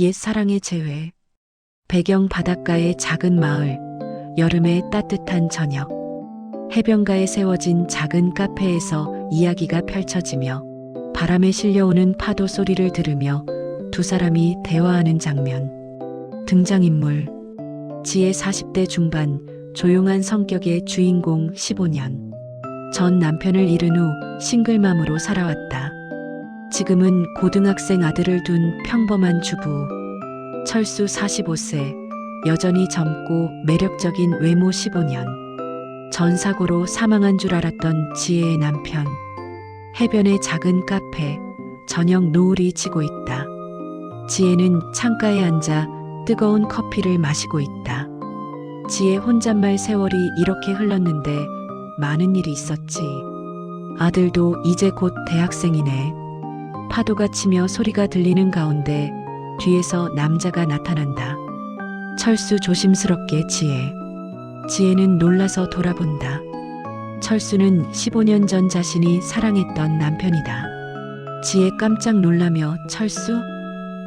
옛 사랑의 재회. 배경 바닷가의 작은 마을. 여름의 따뜻한 저녁. 해변가에 세워진 작은 카페에서 이야기가 펼쳐지며 바람에 실려오는 파도 소리를 들으며 두 사람이 대화하는 장면. 등장인물. 지혜 40대 중반, 조용한 성격의 주인공 15년. 전 남편을 잃은 후 싱글맘으로 살아왔다. 지금은 고등학생 아들을 둔 평범한 주부. 철수 45세, 여전히 젊고 매력적인 외모 15년. 전 사고로 사망한 줄 알았던 지혜의 남편. 해변의 작은 카페, 저녁 노을이 지고 있다. 지혜는 창가에 앉아 뜨거운 커피를 마시고 있다. 지혜 혼잣말 세월이 이렇게 흘렀는데 많은 일이 있었지. 아들도 이제 곧 대학생이네. 파도가 치며 소리가 들리는 가운데 뒤에서 남자가 나타난다. 철수 조심스럽게 지혜. 지혜는 놀라서 돌아본다. 철수는 15년 전 자신이 사랑했던 남편이다. 지혜 깜짝 놀라며 철수?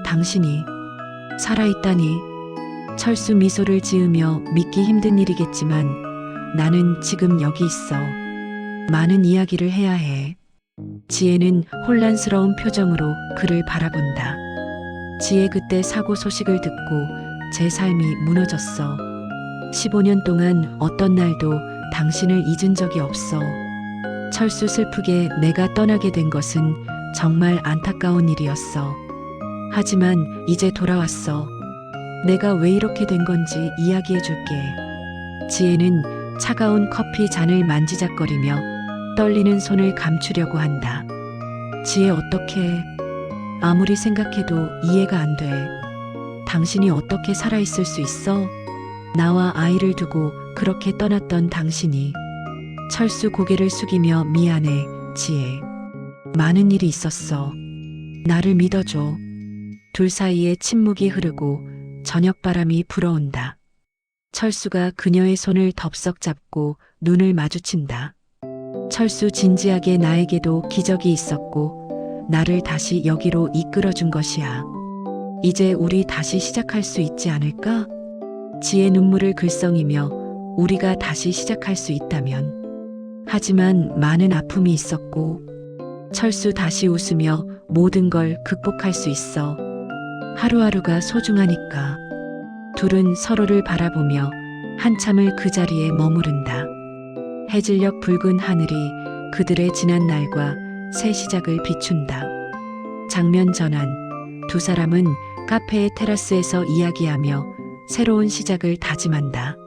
당신이 살아있다니. 철수 미소를 지으며 믿기 힘든 일이겠지만 나는 지금 여기 있어. 많은 이야기를 해야 해. 지혜는 혼란스러운 표정으로 그를 바라본다. 지혜 그때 사고 소식을 듣고 제 삶이 무너졌어. 15년 동안 어떤 날도 당신을 잊은 적이 없어. 철수 슬프게 내가 떠나게 된 것은 정말 안타까운 일이었어. 하지만 이제 돌아왔어. 내가 왜 이렇게 된 건지 이야기해 줄게. 지혜는 차가운 커피 잔을 만지작거리며 떨리는 손을 감추려고 한다. 지혜 어떻게 아무리 생각해도 이해가 안 돼. 당신이 어떻게 살아있을 수 있어? 나와 아이를 두고 그렇게 떠났던 당신이 철수 고개를 숙이며 미안해, 지혜. 많은 일이 있었어. 나를 믿어줘. 둘 사이에 침묵이 흐르고 저녁 바람이 불어온다. 철수가 그녀의 손을 덥석 잡고 눈을 마주친다. 철수 진지하게 나에게도 기적이 있었고 나를 다시 여기로 이끌어준 것이야. 이제 우리 다시 시작할 수 있지 않을까? 지혜 눈물을 글썽이며 우리가 다시 시작할 수 있다면. 하지만 많은 아픔이 있었고 철수 다시 웃으며 모든 걸 극복할 수 있어. 하루하루가 소중하니까. 둘은 서로를 바라보며 한참을 그 자리에 머무른다. 해질녘 붉은 하늘이 그들의 지난 날과 새 시작을 비춘다. 장면 전환. 두 사람은 카페의 테라스에서 이야기하며 새로운 시작을 다짐한다.